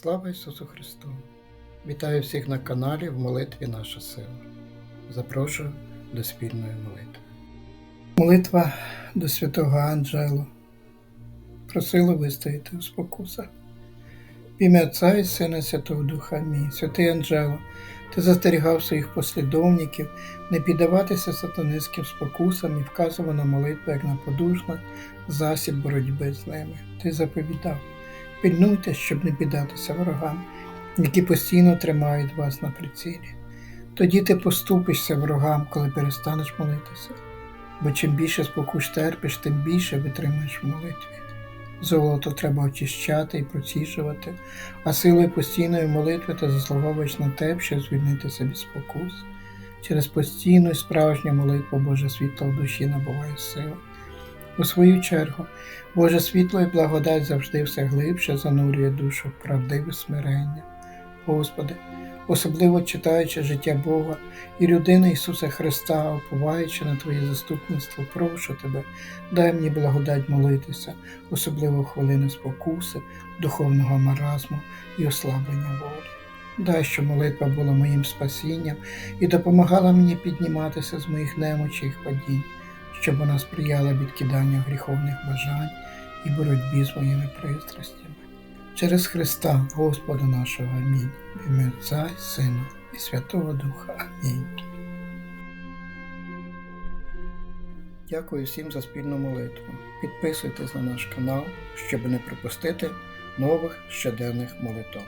Слава Ісусу Христу! Вітаю всіх на каналі в молитві Наша сила. Запрошую до спільної молитви. Молитва до святого Анджелу. Просила вистояти у спокусах. В ім'я Отця і Сина Святого Духа Амінь. Святий Анджело, ти застерігав своїх послідовників не піддаватися сатанистським спокусам і вказував на молитву як на подушний засіб боротьби з ними. Ти заповідав. Пильнуйте, щоб не піддатися ворогам, які постійно тримають вас на прицілі. Тоді ти поступишся ворогам, коли перестанеш молитися, бо чим більше спокуш терпиш, тим більше витримаєш в молитві. Золото треба очищати і проціжувати, а силою постійної молитви ти заслуговуєш на те, щоб звільнитися від спокус. Через постійну і справжню молитву Боже світло в душі набуває сили. У свою чергу, Боже світло і благодать завжди все глибше занурює душу в правдиве смирення. Господи, особливо читаючи життя Бога і людини Ісуса Христа, уповаючи на Твоє заступництво, прошу Тебе, дай мені благодать молитися, особливо в хвилини спокуси, духовного маразму і ослаблення волі. Дай, щоб молитва була моїм спасінням і допомагала мені підніматися з моїх немочей і падінь щоб вона сприяла відкиданню гріховних бажань і боротьбі з моїми пристрастями. Через Христа, Господа нашого Амінь, в ім'я Отця Сина і Святого Духа. Амінь. Дякую всім за спільну молитву. Підписуйтесь на наш канал, щоб не пропустити нових щоденних молитв.